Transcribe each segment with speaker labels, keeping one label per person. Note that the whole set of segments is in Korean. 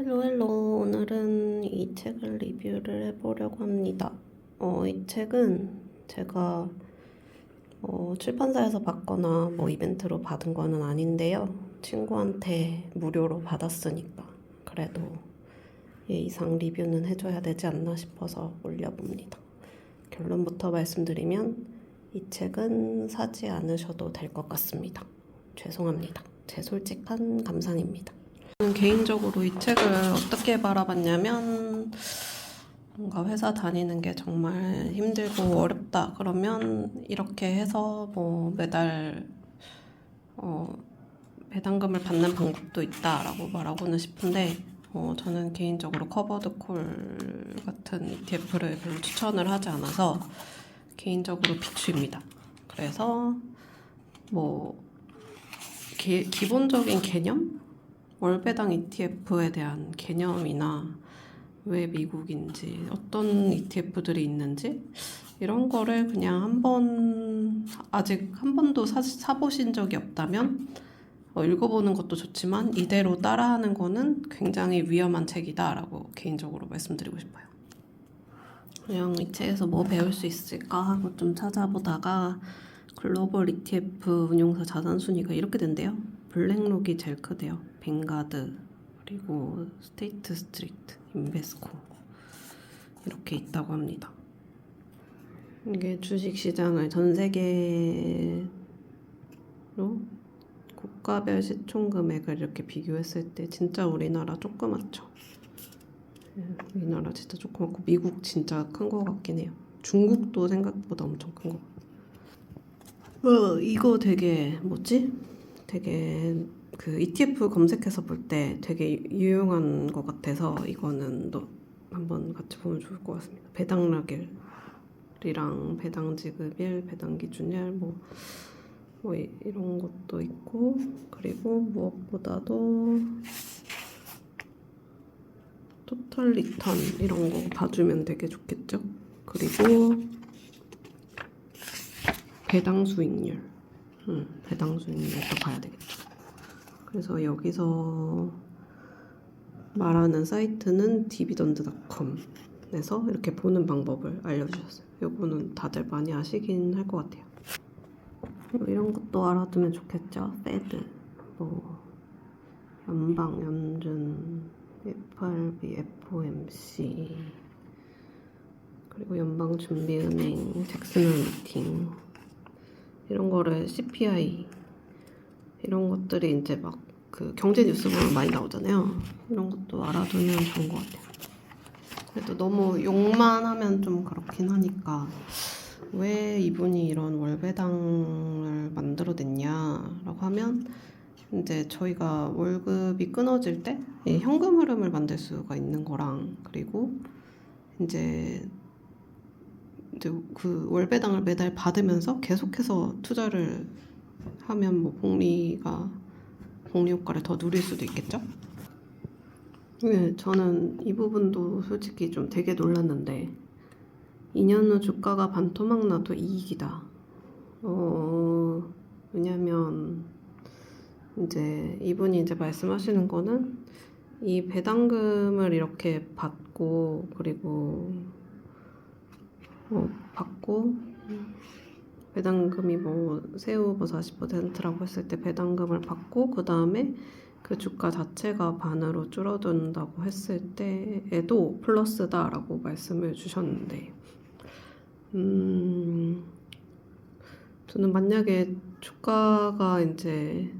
Speaker 1: 헬로 헬로 오늘은 이 책을 리뷰를 해보려고 합니다. 어, 이 책은 제가 어, 출판사에서 받거나 뭐 이벤트로 받은 거는 아닌데요. 친구한테 무료로 받았으니까 그래도 예 이상 리뷰는 해줘야 되지 않나 싶어서 올려봅니다. 결론부터 말씀드리면 이 책은 사지 않으셔도 될 것 같습니다. 죄송합니다. 제 솔직한 감상입니다. 저는 개인적으로 이 책을 어떻게 바라봤냐면 뭔가 회사 다니는 게 정말 힘들고 어렵다 그러면 이렇게 해서 뭐 매달 어, 배당금을 받는 방법도 있다라고 말하고는 싶은데 어, 저는 개인적으로 커버드 콜 같은 ETF를 별로 추천을 하지 않아서 개인적으로 비추입니다. 그래서 뭐 기, 기본적인 개념 월배당 ETF에 대한 개념이나 왜 미국인지 어떤 ETF들이 있는지 이런 거를 그냥 한번 아직 한 번도 사, 사보신 적이 없다면 어, 읽어보는 것도 좋지만 이대로 따라하는 거는 굉장히 위험한 책이다라고 개인적으로 말씀드리고 싶어요. 그냥 이 책에서 뭐 배울 수 있을까 하고 좀 찾아보다가 글로벌 ETF 운용사 자산 순위가 이렇게 된대요. 블랙록이 제일 크대요. 뱅가드 그리고 스테이트 스트리트, 인베스코 이렇게 있다고 합니다. 이게 주식 시장을 전 세계로 국가별 시총 금액을 이렇게 비교했을 때 진짜 우리나라 조그맣죠. 예, 우리나라 진짜 조그맣고 미국 진짜 큰 거 같긴 해요. 중국도 생각보다 엄청 큰 거. 어, 이거 되게 뭐지? 되게 그 ETF 검색해서 볼 때 되게 유용한 것 같아서 이거는 또 한번 같이 보면 좋을 것 같습니다. 배당락일이랑 배당 지급일, 배당 기준일 뭐, 뭐 이- 이런 것도 있고 그리고 무엇보다도 토탈 리턴 이런 거 봐주면 되게 좋겠죠. 그리고 배당 수익률, 음, 배당 수익률도 봐야 되겠죠. 그래서 여기서 말하는 사이트는 dividend.com에서 이렇게 보는 방법을 알려주셨어요. 요거는 다들 많이 아시긴 할 것 같아요. 뭐 이런 것도 알아두면 좋겠죠. 페드, 뭐 연방, 연준, FRB, FOMC 그리고 연방준비은행, 잭슨홀 미팅 이런 거를 CPI 이런 것들이 이제 막 그 경제 뉴스 보면 많이 나오잖아요. 이런 것도 알아두면 좋은 것 같아요. 그래도 너무 욕만 하면 좀 그렇긴 하니까 왜 이분이 이런 월배당을 만들어냈냐라고 하면 이제 저희가 월급이 끊어질 때이 현금 흐름을 만들 수가 있는 거랑 그리고 이제 이제 그 월배당을 매달 받으면서 계속해서 투자를 하면 뭐 복리가 복리 효과를 더 누릴 수도 있겠죠? 네, 저는 이 부분도 솔직히 좀 되게 놀랐는데 2년 후 주가가 반토막 나도 이익이다. 어, 왜냐면 이제 이분이 이제 말씀하시는 거는 이 배당금을 이렇게 받고 그리고 어, 받고 배당금이 뭐 새우 뭐 40%라고 했을 때 배당금을 받고 그 다음에 그 주가 자체가 반으로 줄어든다고 했을 때에도 플러스다라고 말씀을 주셨는데 음 저는 만약에 주가가 이제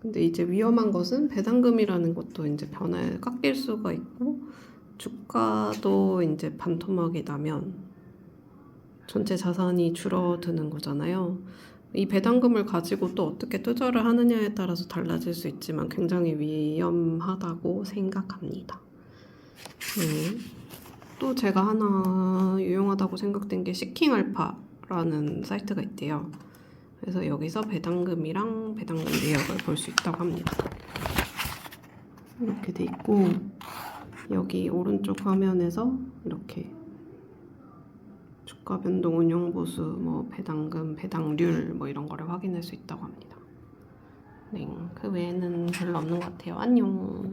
Speaker 1: 근데 이제 위험한 것은 배당금이라는 것도 이제 변화에 깎일 수가 있고 주가도 이제 반토막이 나면 전체 자산이 줄어드는 거잖아요. 이 배당금을 가지고 또 어떻게 투자를 하느냐에 따라서 달라질 수 있지만 굉장히 위험하다고 생각합니다. 네. 또 제가 하나 유용하다고 생각된 게 시킹 알파라는 사이트가 있대요. 그래서 여기서 배당금이랑 배당금 내역을 볼 수 있다고 합니다. 이렇게 돼 있고 여기 오른쪽 화면에서 이렇게 주가 변동 운용 보수 뭐 배당금 배당률 뭐 이런 거를 확인할 수 있다고 합니다. 네, 그 외에는 별로 없는 것 같아요. 안녕.